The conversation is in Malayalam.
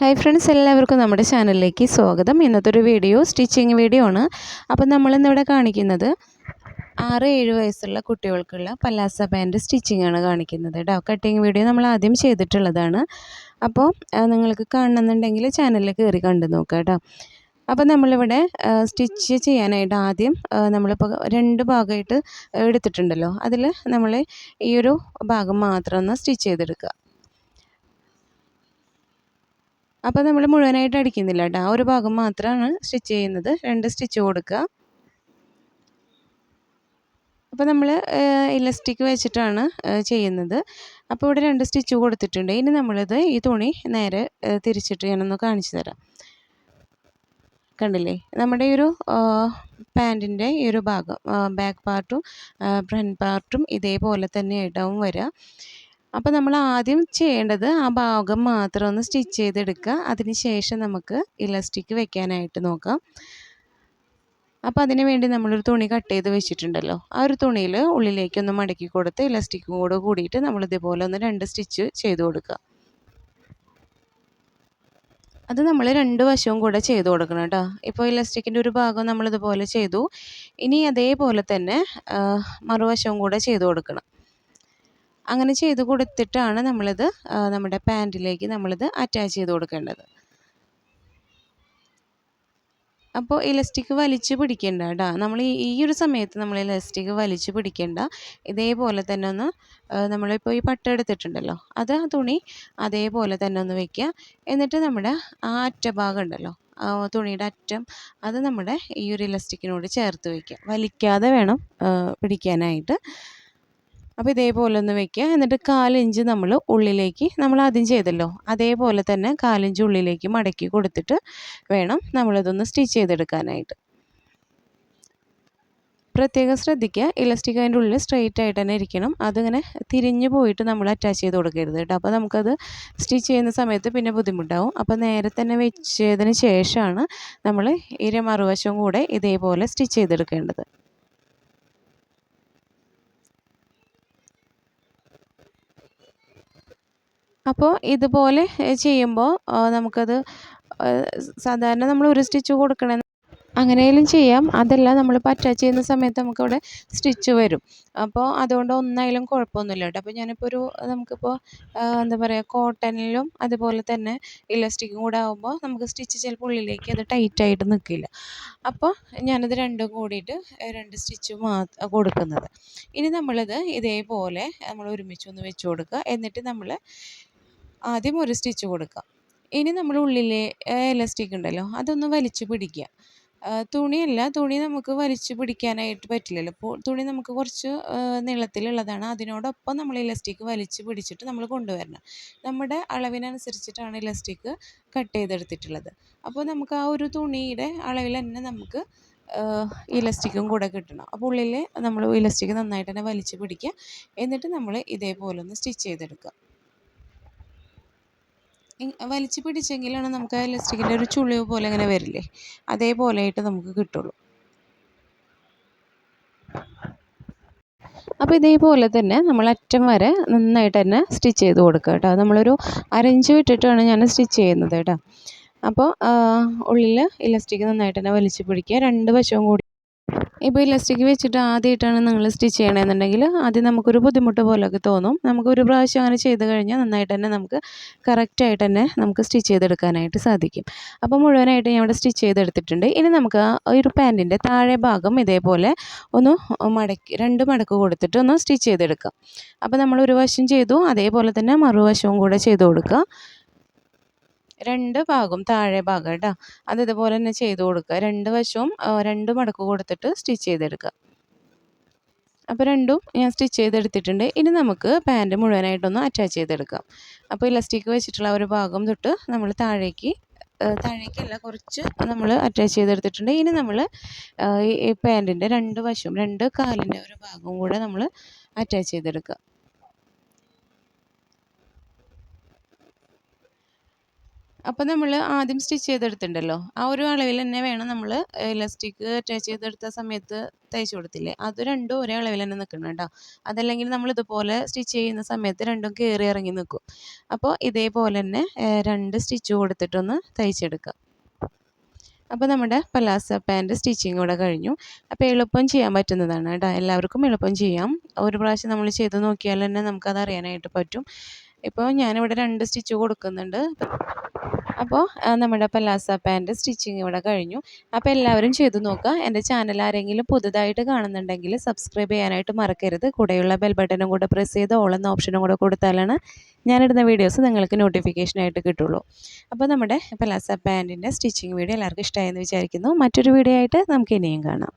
ഹായ് ഫ്രണ്ട്സ് എല്ലാവർക്കും നമ്മുടെ ചാനലിലേക്ക് സ്വാഗതം. ഇന്നത്തെ ഒരു വീഡിയോ സ്റ്റിച്ചിങ് വീഡിയോ ആണ്. അപ്പം നമ്മളിന്നിവിടെ കാണിക്കുന്നത് ആറ് ഏഴ് വയസ്സുള്ള കുട്ടികൾക്കുള്ള പലാസ പാന്റ് സ്റ്റിച്ചിങ് ആണ് കാണിക്കുന്നത് കേട്ടോ. കട്ടിങ് വീഡിയോ നമ്മൾ ആദ്യം ചെയ്തിട്ടുള്ളതാണ്. അപ്പോൾ നിങ്ങൾക്ക് കാണണമെന്നുണ്ടെങ്കിൽ ചാനലിൽ കയറി കണ്ടു നോക്കുക കേട്ടോ. അപ്പോൾ നമ്മളിവിടെ സ്റ്റിച്ച് ചെയ്യാനായിട്ട് ആദ്യം നമ്മളിപ്പോൾ രണ്ട് ഭാഗമായിട്ട് എടുത്തിട്ടുണ്ടല്ലോ. അതിൽ നമ്മൾ ഈ ഒരു ഭാഗം മാത്രം ഒന്ന് സ്റ്റിച്ച് ചെയ്തെടുക്കുക. അപ്പോൾ നമ്മൾ മുഴുവനായിട്ട് അടിക്കുന്നില്ല കേട്ടോ ആ ഒരു ഭാഗം മാത്രമാണ് സ്റ്റിച്ച് ചെയ്യുന്നത്. രണ്ട് സ്റ്റിച്ച് കൊടുക്കുക അപ്പോൾ നമ്മൾ ഇലസ്റ്റിക് വെച്ചിട്ടാണ് ചെയ്യുന്നത്. അപ്പോൾ ഇവിടെ രണ്ട് സ്റ്റിച്ച് കൊടുത്തിട്ടുണ്ട്. ഇനി നമ്മളിത് ഈ തുണി നേരെ തിരിച്ചിട്ട് ഞാനൊന്ന് കാണിച്ചു തരാം. കണ്ടില്ലേ? നമ്മുടെ ഈ ഒരു പാന്റിന്റെ ഈ ഒരു ഭാഗം ബാക്ക് പാർട്ടും ഫ്രണ്ട് പാർട്ടും ഇതേപോലെ തന്നെ തന്നെയായിട്ടാവും വരിക അപ്പോൾ നമ്മൾ ആദ്യം ചെയ്യേണ്ടത് ആ ഭാഗം മാത്രം ഒന്ന് സ്റ്റിച്ച് ചെയ്തെടുക്കുക. അതിന് ശേഷം നമുക്ക് ഇലാസ്റ്റിക് വെക്കാനായിട്ട് നോക്കാം. അപ്പോൾ അതിന് വേണ്ടി നമ്മളൊരു തുണി കട്ട് ചെയ്ത് വെച്ചിട്ടുണ്ടല്ലോ. ആ ഒരു തുണിയിൽ ഉള്ളിലേക്കൊന്ന് മടക്കി കൊടുത്ത് ഇലാസ്റ്റിക്കും കൂടെ കൂടിയിട്ട് നമ്മൾ ഇതേപോലെ ഒന്ന് രണ്ട് സ്റ്റിച്ച് ചെയ്ത് കൊടുക്കുക. അത് നമ്മൾ രണ്ട് വശവും കൂടെ ചെയ്ത് കൊടുക്കണം കേട്ടോ. ഇപ്പോൾ ഇലാസ്റ്റിക്കിന്റെ ഒരു ഭാഗം നമ്മളിതുപോലെ ചെയ്തു. ഇനി അതേപോലെ തന്നെ മറുവശവും കൂടെ ചെയ്ത് കൊടുക്കണം. അങ്ങനെ ചെയ്ത് കൊടുത്തിട്ടാണ് നമ്മളിത് നമ്മുടെ പാന്റിലേക്ക് നമ്മളിത് അറ്റാച്ച് ചെയ്ത് കൊടുക്കേണ്ടത്. അപ്പോൾ ഇലസ്റ്റിക് വലിച്ചു പിടിക്കേണ്ട കേട്ടോ നമ്മൾ ഈ ഒരു സമയത്ത് നമ്മൾ ഇലസ്റ്റിക് വലിച്ചു പിടിക്കേണ്ട ഇതേപോലെ തന്നെ ഒന്ന് നമ്മളിപ്പോൾ ഈ പട്ട എടുത്തിട്ടുണ്ടല്ലോ അത് ആ തുണി അതേപോലെ തന്നെ ഒന്ന് വെക്കുക എന്നിട്ട് നമ്മുടെ ആ അറ്റഭാഗം ഉണ്ടല്ലോ തുണിയുടെ അറ്റം അത് നമ്മുടെ ഈ ഒരു ഇലസ്റ്റിക്കിനോട് ചേർത്ത് വയ്ക്കുക വലിക്കാതെ വേണം പിടിക്കാനായിട്ട്. അപ്പോൾ ഇതേപോലെ ഒന്ന് വെക്കുക. എന്നിട്ട് കാലിഞ്ച് നമ്മൾ ഉള്ളിലേക്ക് നമ്മൾ ആദ്യം ചെയ്തല്ലോ. അതേപോലെ തന്നെ കാലിഞ്ച് ഉള്ളിലേക്ക് മടക്കി കൊടുത്തിട്ട് വേണം നമ്മളിതൊന്ന് സ്റ്റിച്ച് ചെയ്തെടുക്കാനായിട്ട്. പ്രത്യേകം ശ്രദ്ധിക്കുക. ഇലസ്റ്റിക് അതിന്റെ ഉള്ളിൽ സ്ട്രെയിറ്റ് ആയിട്ട് തന്നെ ഇരിക്കണം. അതിങ്ങനെ തിരിഞ്ഞു പോയിട്ട് നമ്മൾ അറ്റാച്ച് ചെയ്ത് കൊടുക്കരുത് കേട്ടോ. അപ്പോൾ നമുക്കത് സ്റ്റിച്ച് ചെയ്യുന്ന സമയത്ത് പിന്നെ ബുദ്ധിമുട്ടാവും. അപ്പോൾ നേരെ തന്നെ വെച്ചതിന് ശേഷമാണ് നമ്മൾ ഇര മറുവശവും കൂടെ ഇതേപോലെ സ്റ്റിച്ച് ചെയ്തെടുക്കേണ്ടത്. അപ്പോൾ ഇതുപോലെ ചെയ്യുമ്പോൾ നമുക്കത് സാധാരണ നമ്മൾ ഒരു സ്റ്റിച്ച് കൊടുക്കണ അങ്ങനെയും ചെയ്യാം. അതല്ല നമ്മൾ അറ്റാച്ച് ചെയ്യുന്ന സമയത്ത് നമുക്കവിടെ സ്റ്റിച്ച് വരും. അപ്പോൾ അതുകൊണ്ട് ഒന്നായാലും കുഴപ്പമൊന്നുമില്ല കേട്ടോ. അപ്പോൾ ഞാനിപ്പോൾ ഒരു നമുക്കിപ്പോൾ എന്താ പറയുക കോട്ടണിലും അതുപോലെ തന്നെ ഇലാസ്റ്റിക്കും കൂടെ ആകുമ്പോൾ നമുക്ക് സ്റ്റിച്ച് ചിലപ്പോൾ ഉള്ളിലേക്ക് അത് ടൈറ്റായിട്ട് നിൽക്കില്ല അപ്പോൾ ഞാനത് രണ്ടും കൂടിയിട്ട് രണ്ട് സ്റ്റിച്ച് മാ കൊടുക്കുന്നത്. ഇനി നമ്മളിത് ഇതേപോലെ നമ്മൾ ഒരുമിച്ചൊന്ന് വെച്ച് കൊടുക്കുക. എന്നിട്ട് നമ്മൾ ആദ്യം ഒരു സ്റ്റിച്ച് കൊടുക്കുക. ഇനി നമ്മൾ ഉള്ളിലെ എലാസ്റ്റിക് ഉണ്ടല്ലോ അതൊന്ന് വലിച്ചു പിടിക്കുക. തുണിയല്ല തുണി നമുക്ക് വലിച്ചു പിടിക്കാനായിട്ട് പറ്റില്ലല്ലോ. ഇപ്പോൾ തുണി നമുക്ക് കുറച്ച് നീളത്തിലുള്ളതാണ്. അതിനോടൊപ്പം നമ്മൾ ഇലാസ്റ്റിക് വലിച്ചു പിടിച്ചിട്ട് നമ്മൾ കൊണ്ടുവരണം. നമ്മുടെ അളവിനനുസരിച്ചിട്ടാണ് ഇലാസ്റ്റിക് കട്ട് ചെയ്തെടുത്തിട്ടുള്ളത്. അപ്പോൾ നമുക്ക് ആ ഒരു തുണിയുടെ അളവിൽ തന്നെ നമുക്ക് ഇലസ്റ്റിക്കും കൂടെ കിട്ടണം. അപ്പോൾ ഉള്ളിൽ നമ്മൾ ഇലാസ്റ്റിക് നന്നായിട്ട് തന്നെ വലിച്ചു പിടിക്കുക. എന്നിട്ട് നമ്മൾ ഇതേപോലെ ഒന്ന് സ്റ്റിച്ച് ചെയ്തെടുക്കുക. വലിച്ച് പിടിച്ചെങ്കിലാണ് നമുക്ക് ആ ഒരു ചുളിവ് പോലെ ഇങ്ങനെ വരില്ലേ? അതേപോലെ ആയിട്ട് നമുക്ക് കിട്ടുള്ളൂ. അപ്പോൾ ഇതേപോലെ തന്നെ നമ്മൾ അറ്റം വരെ നന്നായിട്ട് തന്നെ സ്റ്റിച്ച് ചെയ്ത് കൊടുക്കുക കേട്ടോ. നമ്മളൊരു അരഞ്ച് വിട്ടിട്ടാണ് ഞാൻ സ്റ്റിച്ച് ചെയ്യുന്നത് കേട്ടോ. അപ്പോൾ ഉള്ളിൽ ഇലാസ്റ്റിക് നന്നായിട്ട് തന്നെ വലിച്ചു പിടിക്കുക. രണ്ട് വശവും കൂടി ഇപ്പോൾ ഇലാസ്റ്റിക് വെച്ചിട്ട് ആദ്യമായിട്ടാണ് നിങ്ങൾ സ്റ്റിച്ച് ചെയ്യണമെന്നുണ്ടെങ്കിൽ ആദ്യം നമുക്കൊരു ബുദ്ധിമുട്ട് പോലെയൊക്കെ തോന്നും. നമുക്ക് ഒരു പ്രാവശ്യം അങ്ങനെ ചെയ്ത് കഴിഞ്ഞാൽ നന്നായിട്ട് തന്നെ നമുക്ക് കറക്റ്റായിട്ട് തന്നെ നമുക്ക് സ്റ്റിച്ച് ചെയ്തെടുക്കാനായിട്ട് സാധിക്കും. അപ്പോൾ മുഴുവനായിട്ട് ഞാൻ ഇവിടെ സ്റ്റിച്ച് ചെയ്തെടുത്തിട്ടുണ്ട്. ഇനി നമുക്ക് ഒരു പാന്റിന്റെ താഴെ ഭാഗം ഇതേപോലെ ഒന്ന് മടക്കി രണ്ട് മടക്ക് കൊടുത്തിട്ട് ഒന്ന് സ്റ്റിച്ച് ചെയ്തെടുക്കാം. അപ്പോൾ നമ്മൾ ഒരു വശം ചെയ്തു അതേപോലെ തന്നെ മറുവശവും കൂടെ ചെയ്ത് കൊടുക്കുക. രണ്ട് ഭാഗം താഴെ ഭാഗം കേട്ടോ അത് ഇതുപോലെ തന്നെ ചെയ്ത് കൊടുക്കുക. രണ്ട് വശവും രണ്ട് മടക്ക് കൊടുത്തിട്ട് സ്റ്റിച്ച് ചെയ്തെടുക്കുക. അപ്പോൾ രണ്ടും ഞാൻ സ്റ്റിച്ച് ചെയ്തെടുത്തിട്ടുണ്ട്. ഇനി നമുക്ക് പാന്റ് മുഴുവനായിട്ടൊന്ന് അറ്റാച്ച് ചെയ്തെടുക്കാം. അപ്പോൾ ഇലാസ്റ്റിക് വെച്ചിട്ടുള്ള ഒരു ഭാഗം തൊട്ട് നമ്മൾ താഴേക്ക് താഴേക്കല്ല കുറച്ച് നമ്മൾ അറ്റാച്ച് ചെയ്തെടുത്തിട്ടുണ്ട്. ഇനി നമ്മൾ ഈ പാന്റിന്റെ രണ്ട് വശവും രണ്ട് കാലിന്റെ ഒരു ഭാഗവും കൂടെ നമ്മൾ അറ്റാച്ച് ചെയ്തെടുക്കുക. അപ്പോൾ നമ്മൾ ആദ്യം സ്റ്റിച്ച് ചെയ്തെടുത്തിട്ടുണ്ടല്ലോ ആ ഒരു അളവിൽ തന്നെ വേണം നമ്മൾ ഇലാസ്റ്റിക് അറ്റാച്ച് ചെയ്തെടുത്ത സമയത്ത് തയ്ച്ചു കൊടുത്തില്ലേ? അത് രണ്ടും ഒരേ അളവിൽ തന്നെ നിൽക്കണം കേട്ടോ. അതല്ലെങ്കിൽ നമ്മൾ ഇതുപോലെ സ്റ്റിച്ച് ചെയ്യുന്ന സമയത്ത് രണ്ടും കയറി ഇറങ്ങി നിൽക്കും അപ്പോൾ ഇതേപോലെ തന്നെ രണ്ട് സ്റ്റിച്ച് കൊടുത്തിട്ടൊന്ന് തയ്ച്ചെടുക്കുക അപ്പോൾ നമ്മുടെ പലാസ പാന്റ് സ്റ്റിച്ചിങ് കൂടെ കഴിഞ്ഞു. അപ്പോൾ എളുപ്പം ചെയ്യാൻ പറ്റുന്നതാണ് കേട്ടോ. എല്ലാവർക്കും എളുപ്പം ചെയ്യാം. ഒരു പ്രാവശ്യം നമ്മൾ ചെയ്ത് നോക്കിയാൽ തന്നെ നമുക്കത് അറിയാനായിട്ട് പറ്റും. ഇപ്പോൾ ഞാനിവിടെ രണ്ട് സ്റ്റിച്ച് കൊടുക്കുന്നുണ്ട്. അപ്പോൾ നമ്മുടെ പലാസ പാന്റ് സ്റ്റിച്ചിങ് ഇവിടെ കഴിഞ്ഞു. അപ്പോൾ എല്ലാവരും ചെയ്തു നോക്കുക. എന്റെ ചാനൽ ആരെങ്കിലും പുതുതായിട്ട് കാണുന്നുണ്ടെങ്കിൽ സബ്സ്ക്രൈബ് ചെയ്യാനായിട്ട് മറക്കരുത്. കൂടെയുള്ള ബെൽ ബട്ടനും കൂടെ പ്രസ് ചെയ്ത് ഓളെന്ന ഓപ്ഷനും കൂടെ കൊടുത്താലാണ് ഞാനിടുന്ന വീഡിയോസ് നിങ്ങൾക്ക് നോട്ടിഫിക്കേഷനായിട്ട് കിട്ടുള്ളൂ. അപ്പോൾ നമ്മുടെ പലാസ പാന്റിന്റെ സ്റ്റിച്ചിങ് വീഡിയോ എല്ലാവർക്കും ഇഷ്ടമായെന്ന് വിചാരിക്കുന്നു. മറ്റൊരു വീഡിയോ ആയിട്ട് നമുക്ക് ഇനിയും കാണാം.